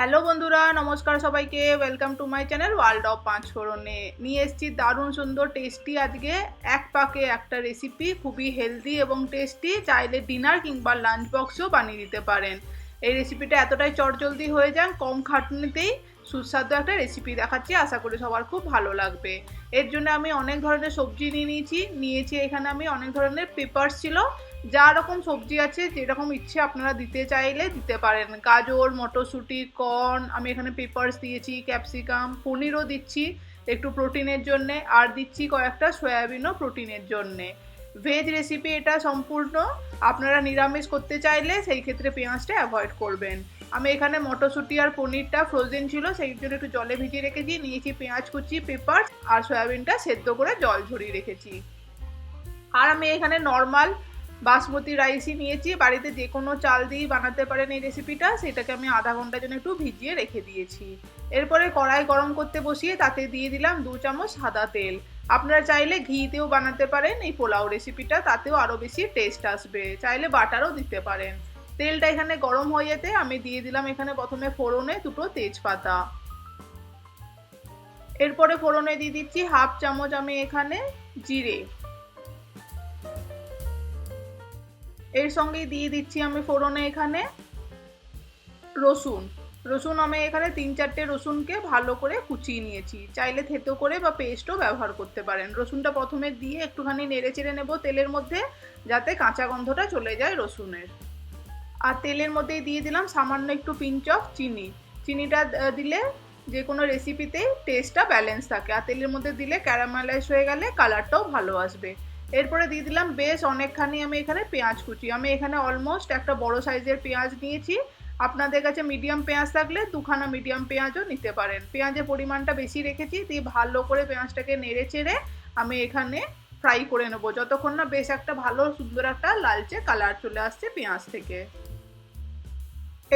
Hello বন্ধুরা, নমস্কার সবাইকে। Welcome to my channel world of পাঁচ ফোড়নে নিয়ে এসেছি দারুণ সুন্দর টেস্টি আজকে এক পাকে একটা রেসিপি খুবই হেলদি এবং টেস্টি চাইলে ডিনার কিংবা লাঞ্চ বক্সেও বানিয়ে দিতে পারেন। এই রেসিপিটা এতটাই চটজলদি হয়ে যান কম খাটনিতেই সুস্বাদু একটা রেসিপি দেখাচ্ছি। আশা করি সবার খুব ভালো লাগবে। এর জন্য আমি অনেক ধরনের সবজি নিয়ে নিয়েছি। নিয়েছি এখানে আমি অনেক ধরনের পেপারস ছিল। যা রকম সবজি আছে, যেরকম ইচ্ছে আপনারা দিতে চাইলে দিতে পারেন। গাজর, মটরশুঁটি, কর্ন, আমি এখানে পেপারস দিয়েছি, ক্যাপসিকাম, পনিরও দিচ্ছি একটু প্রোটিনের জন্যে, আর দিচ্ছি কয়েকটা সয়াবিনও প্রোটিনের জন্যে। ভেজ রেসিপি এটা সম্পূর্ণ আপনারা নিরামিষ করতে চাইলে সেই ক্ষেত্রে পেঁয়াজটা অ্যাভয়েড করবেন। আমি এখানে মটরশুঁটি আর পনিরটা ফ্রোজেন ছিল, সেই জন্য একটু জলে ভিজিয়ে রেখেছি, নিয়েছি পেঁয়াজ কুচি পেপার আর সয়াবিনটা সেদ্ধ করে জল ঝরিয়ে রেখেছি। আর আমি এখানে নর্মাল বাসমতি রাইসই নিয়েছি। বাড়িতে যে কোনো চাল দিয়েই বানাতে পারেন এই রেসিপিটা সেটাকে আমি আধা ঘণ্টার জন্য একটু ভিজিয়ে রেখে দিয়েছি। এরপরে কড়াই গরম করতে বসিয়ে তাতে দিয়ে দিলাম দু চামচ সাদা তেল। আপনারা চাইলে ঘিতেও বানাতে পারেন এই পোলাও রেসিপিটা তাতেও আরও বেশি টেস্ট আসবে। চাইলে বাটারও দিতে পারেন। তেলটা এখানে গরম হয়ে যেতে আমি দিয়ে দিলাম এখানে প্রথমে ফোড়নে দুটো তেজপাতা। এরপরে ফোড়নে দিয়ে দিচ্ছি হাফ চামচ আমি এখানে জিরে। এর সঙ্গেই দিয়ে দিচ্ছি আমি ফোড়নে এখানে রসুন। রসুন আমি এখানে তিন চারটে রসুনকে ভালো করে কুচিয়ে নিয়েছি। চাইলে থেতো করে বা পেস্টও ব্যবহার করতে পারেন। রসুনটা প্রথমে দিয়ে একটুখানি নেড়ে চেড়ে নেব তেলের মধ্যে, যাতে কাঁচা গন্ধটা চলে যায় রসুনের। আর তেলের মধ্যেই দিয়ে দিলাম সামান্য একটু পিঞ্চ অফ চিনি। চিনিটা দিলে যে কোনো রেসিপিতেই টেস্টটা ব্যালেন্স থাকে। আর তেলের মধ্যে দিলে ক্যারামেলাইজ হয়ে গেলে কালারটাও ভালো আসবে। এরপরে দিয়ে দিলাম বেশ অনেকখানি আমি এখানে পেঁয়াজ কুচি। আমি এখানে অলমোস্ট একটা বড় সাইজের পেঁয়াজ নিয়েছি। আপনাদের কাছে মিডিয়াম পেঁয়াজ থাকলে দুখানা মিডিয়াম পেঁয়াজও নিতে পারেন। পেঁয়াজের পরিমাণটা বেশি রেখেছি, দিয়ে ভালো করে পেঁয়াজটাকে নেড়ে চেড়ে আমি এখানে ফ্রাই করে নেব। যতক্ষণ না বেশ একটা ভালো সুন্দর একটা লালচে কালার চলে আসছে পেঁয়াজ থেকে।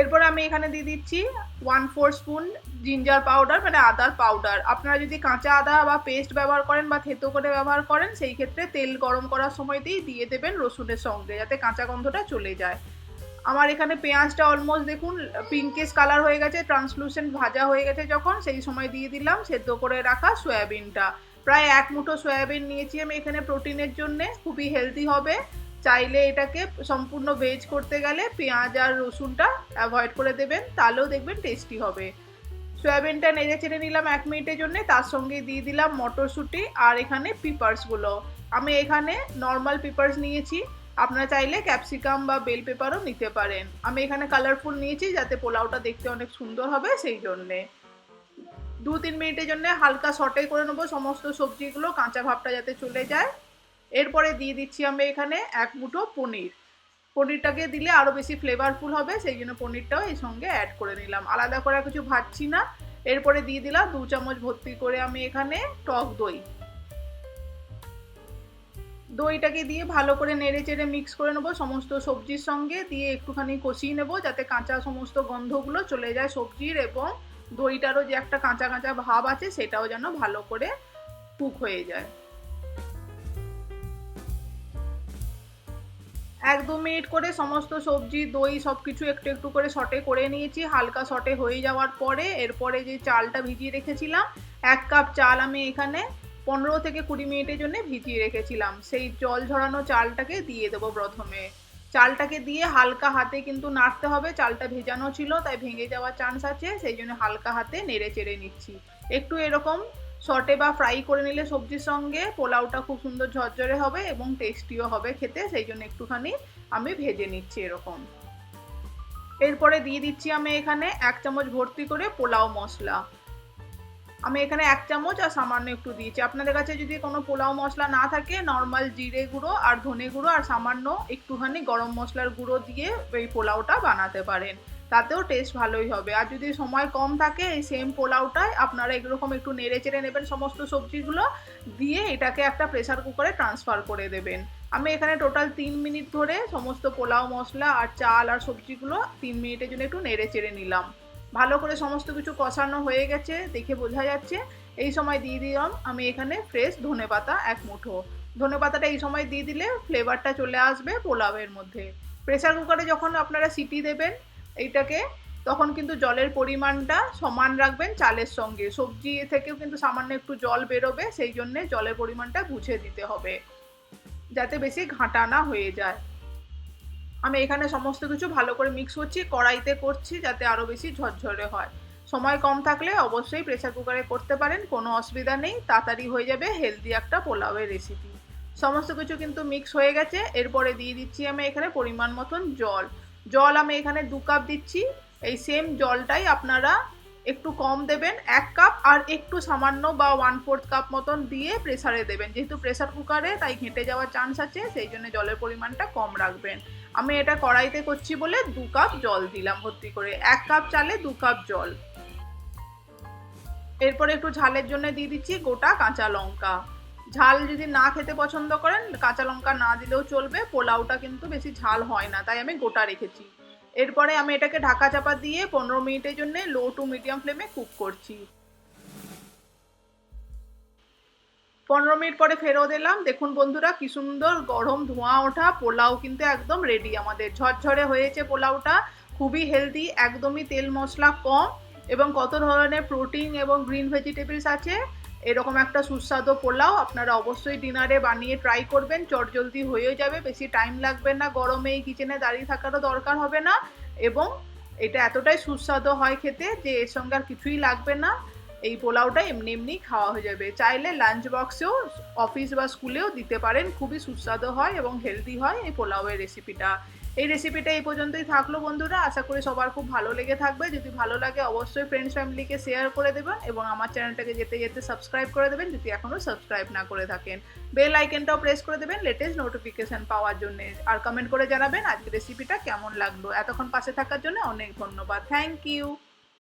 এরপর আমি এখানে দিয়ে দিচ্ছি one four spoon ginger powder মানে আদার পাউডার আপনারা যদি কাঁচা আদা বা পেস্ট ব্যবহার করেন বা থেতো করে ব্যবহার করেন, সেই ক্ষেত্রে তেল গরম করার সময়তেই দিয়ে দেবেন রসুনের সঙ্গে, যাতে কাঁচা গন্ধটা চলে যায়। আমার এখানে পেঁয়াজটা অলমোস্ট দেখুন পিঙ্কেস কালার হয়ে গেছে ট্রান্সলুসেন্ট ভাজা হয়ে গেছে যখন, সেই সময় দিয়ে দিলাম সেদ্ধ করে রাখা সয়াবিনটা। প্রায় এক মুঠো সয়াবিন নিয়েছি আমি এখানে প্রোটিনের জন্যে, খুবই হেলদি হবে। চাইলে এটাকে সম্পূর্ণ ভেজ করতে গেলে পেঁয়াজ আর রসুনটা অ্যাভয়েড করে দেবেন, তাহলেও দেখবেন টেস্টি হবে। সয়াবিনটা নেড়ে চেড়ে নিলাম এক মিনিটের জন্য, তার সঙ্গে দিয়ে দিলাম মটরশুঁটি আর এখানে পিপার্সগুলো আমি এখানে নর্মাল পিপার্স নিয়েছি, আপনারা চাইলে ক্যাপসিকাম বা বেল পেপারও নিতে পারেন। আমি এখানে কালারফুল নিয়েছি যাতে পোলাওটা দেখতে অনেক সুন্দর হবে সেই জন্যে। দু তিন মিনিটের জন্য হালকা সটে করে নেব, সমস্ত সবজিগুলো, কাঁচা ভাবটা যাতে চলে যায়। এরপরে দিয়ে দিচ্ছি আমি এখানে এক মুঠো পনির। পনিরটাকে দিলে আরও বেশি ফ্লেভারফুল হবে, সেই জন্য পনিরটাও এই সঙ্গে অ্যাড করে নিলাম। আলাদা করে কিছু ভাজছি না। এরপরে দিয়ে দিলাম দু চামচ ভর্তি করে আমি এখানে টক দই। দইটাকে দিয়ে ভালো করে নেড়ে চেড়ে মিক্স করে নেব, সমস্ত সবজির সঙ্গে দিয়ে একটুখানি কষিয়ে নেব, যাতে কাঁচা সমস্ত গন্ধগুলো চলে যায় সবজির এবং দইটারও যে একটা কাঁচা কাঁচা ভাব আছে, সেটাও যেন ভালো করে কুক হয়ে যায়। এক দু মিনিট করে সমস্ত সবজি, দই সব কিছু একটু একটু করে সটে করে নিয়েছি। হালকা সটে হয়ে যাওয়ার পরে এরপরে যে চালটা ভিজিয়ে রেখেছিলাম, এক কাপ চাল আমি এখানে পনেরো থেকে কুড়ি মিনিটের জন্য ভিজিয়ে রেখেছিলাম। সেই জল ঝরানো চালটাকে দিয়ে দেবো প্রথমে। চালটাকে দিয়ে হালকা হাতে কিন্তু নাড়তে হবে, চালটা ভেজানো ছিল, তাই ভেঙে যাওয়ার চান্স আছে, সেই জন্য হালকা হাতে নেড়ে চেড়ে নিচ্ছি। একটু এরকম শর্টে বা ফ্রাই করে নিলে সবজির সঙ্গে পোলাওটা খুব সুন্দর ঝরঝরে হবে এবং টেস্টিও হবে খেতে, সেই জন্য একটুখানি আমি ভেজে নিচ্ছি এরকম। এরপরে দিয়ে দিচ্ছি আমি এখানে এক চামচ ভর্তি করে পোলাও মশলা। আমি এখানে এক চামচ আর সামান্য একটু দিয়েছি। আপনাদের কাছে যদি কোনো পোলাও মশলা না থাকে নর্মাল জিরে গুঁড়ো আর ধনে গুঁড়ো আর সামান্য একটুখানি গরম মশলার গুঁড়ো দিয়ে এই পোলাওটা বানাতে পারেন। তাতেও টেস্ট ভালোই হবে। আর যদি সময় কম থাকে, এই সেম পোলাওটায় আপনারা এরকম একটু নেড়ে চেড়ে নেবেন সমস্ত সবজিগুলো, দিয়ে এটাকে একটা প্রেসার কুকারে ট্রান্সফার করে দেবেন। আমি এখানে টোটাল তিন মিনিট ধরে সমস্ত পোলাও, মশলা আর চাল আর সবজিগুলো তিন মিনিটের জন্য একটু নেড়ে চেড়ে নিলাম। ভালো করে সমস্ত কিছু কষানো হয়ে গেছে, দেখে বোঝা যাচ্ছে। এই সময় দিয়ে দিলাম আমি এখানে ফ্রেশ ধনে পাতা এক মুঠো। ধনে পাতাটা এই সময় দিয়ে দিলে ফ্লেভারটা চলে আসবে পোলাওয়ের মধ্যে। প্রেসার কুকারে যখন আপনারা সিটি দেবেন এইটাকে তখন কিন্তু জলের পরিমাণটা সমান রাখবেন চালের সঙ্গে। সবজি থেকেও কিন্তু সামান্য একটু জল বেরোবে, সেই জন্যে জলের পরিমাণটা বুঝে দিতে হবে, যাতে বেশি ঘাঁটা না হয়ে যায়। আমি এখানে সমস্ত কিছু ভালো করে মিক্স করছি, কড়াইতে করছি যাতে আরও বেশি ঝরঝরে হয়। সময় কম থাকলে অবশ্যই প্রেসার কুকারে করতে পারেন, কোনো অসুবিধা নেই, তাড়াতাড়ি হয়ে যাবে হেলদি একটা পোলাওয়ের রেসিপি সমস্ত কিছু কিন্তু মিক্স হয়ে গেছে, এরপরে দিয়ে দিচ্ছি আমি এখানে পরিমাণ মতন জল। জল আমি এখানে দু কাপ দিচ্ছি। এই সেম জলটাই আপনারা একটু কম দেবেন, এক কাপ আর একটু সামান্য বা ওয়ান ফোর্থ কাপ মতন দিয়ে প্রেসারে দেবেন। যেহেতু প্রেসার কুকারে তাই ঘেঁটে যাওয়ার চান্স আছে, সেই জন্য জলের পরিমাণটা কম রাখবেন। আমি এটা কড়াইতে করছি বলে দু কাপ জল দিলাম ভর্তি করে। এক কাপ চালে দু কাপ জল। এরপরে একটু ঝালের জন্য দিয়ে দিচ্ছি গোটা কাঁচা লঙ্কা। ঝাল যদি না খেতে পছন্দ করেন, কাঁচা লঙ্কা না দিলেও চলবে, পোলাওটা কিন্তু বেশি ঝাল হয় না, তাই আমি গোটা রেখেছি। এরপরে আমি এটাকে ঢাকা চাপা দিয়ে পনেরো মিনিটের জন্য লো টু মিডিয়াম ফ্লেমে কুক করছি। পনেরো মিনিট পরে ফেরত এলাম। দেখুন বন্ধুরা, কি সুন্দর গরম ধোঁয়া ওঠা, পোলাও কিন্তু একদম রেডি আমাদের। ঝরঝরে হয়েছে পোলাওটা, খুবই হেলদি একদমই তেল মশলা কম এবং কত ধরনের প্রোটিন এবং গ্রিন ভেজিটেবলস আছে এরকম একটা সুস্বাদু পোলাও আপনারা অবশ্যই ডিনারে বানিয়ে ট্রাই করবেন। চটজলদি হয়ে যাবে, বেশি টাইম লাগবে না, গরমে এই কিচেনে দাঁড়িয়ে থাকারও দরকার হবে না এবং এটা এতটাই সুস্বাদু হয় খেতে যে এর সঙ্গে আর কিছুই লাগবে না। এই পোলাওটা এমনি এমনি খাওয়া হয়ে যাবে। চাইলে লাঞ্চ বক্সেও অফিস বা স্কুলেও দিতে পারেন। খুবই সুস্বাদু হয় এবং হেলদি হয় এই পোলাওয়ের রেসিপিটা এই রেসিপিটা এই পর্যন্তই থাকল বন্ধুরা। আশা করি সবার খুব ভালো লেগে থাকবে। যদি ভালো লাগে অবশ্যই ফ্রেন্ডস ফ্যামিলিকে শেয়ার করে দেবেন এবং আমার চ্যানেলটাকে যেতে যেতে সাবস্ক্রাইব করে দেবেন যদি এখনও সাবস্ক্রাইব না করে থাকেন। বেল আইকনটাও প্রেস করে দেবেন লেটেস্ট নোটিফিকেশান পাওয়ার জন্য। আর কমেন্ট করে জানাবেন আজকে রেসিপিটা কেমন লাগল। এতক্ষণ পাশে থাকার জন্য অনেক ধন্যবাদ। Thank you